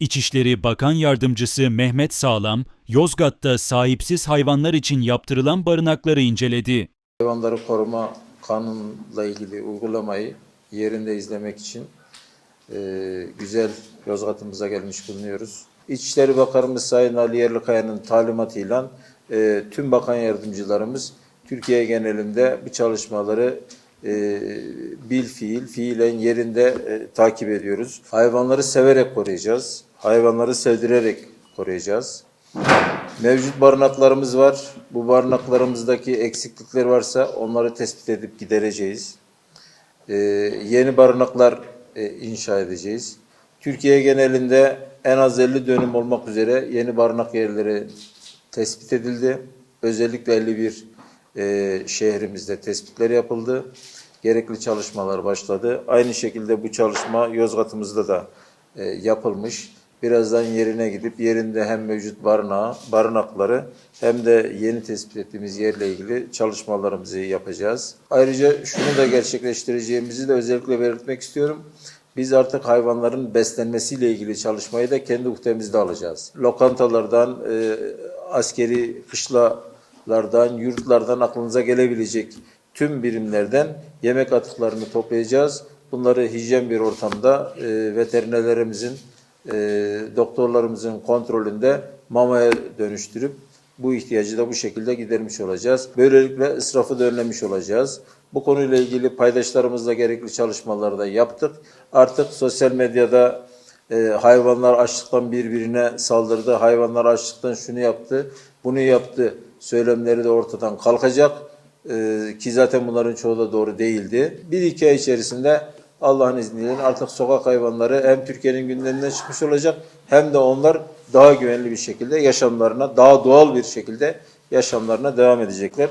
İçişleri Bakan Yardımcısı Mehmet Sağlam, Yozgat'ta sahipsiz hayvanlar için yaptırılan barınakları inceledi. Hayvanları koruma kanunla ilgili uygulamayı yerinde izlemek için e, güzel Yozgat'ımıza gelmiş bulunuyoruz. İçişleri Bakanımız Sayın Ali Yerlikaya'nın talimatıyla e, tüm bakan yardımcılarımız Türkiye genelinde bu çalışmaları e, bil fiil, fiilen yerinde e, takip ediyoruz. Hayvanları severek koruyacağız. Hayvanları sevdirerek koruyacağız. Mevcut barınaklarımız var. Bu barınaklarımızdaki eksiklikler varsa onları tespit edip gidereceğiz. Ee, yeni barınaklar e, inşa edeceğiz. Türkiye genelinde en az 50 dönüm olmak üzere yeni barınak yerleri tespit edildi. Özellikle 51 e, şehrimizde tespitler yapıldı. Gerekli çalışmalar başladı. Aynı şekilde bu çalışma Yozgat'ımızda da e, yapılmış. Birazdan yerine gidip yerinde hem mevcut barınağı, barınakları hem de yeni tespit ettiğimiz yerle ilgili çalışmalarımızı yapacağız. Ayrıca şunu da gerçekleştireceğimizi de özellikle belirtmek istiyorum. Biz artık hayvanların beslenmesiyle ilgili çalışmayı da kendi uhtemizde alacağız. Lokantalardan, e, askeri kışlalardan, yurtlardan aklınıza gelebilecek tüm birimlerden yemek atıklarını toplayacağız. Bunları hijyen bir ortamda e, veterinerlerimizin, e, doktorlarımızın kontrolünde mamaya dönüştürüp bu ihtiyacı da bu şekilde gidermiş olacağız. Böylelikle israfı da önlemiş olacağız. Bu konuyla ilgili paydaşlarımızla gerekli çalışmaları da yaptık. Artık sosyal medyada e, hayvanlar açlıktan birbirine saldırdı, hayvanlar açlıktan şunu yaptı, bunu yaptı söylemleri de ortadan kalkacak. E, ki zaten bunların çoğu da doğru değildi. Bir iki ay içerisinde Allah'ın izniyle artık sokak hayvanları hem Türkiye'nin gündeminden çıkmış olacak hem de onlar daha güvenli bir şekilde yaşamlarına, daha doğal bir şekilde yaşamlarına devam edecekler.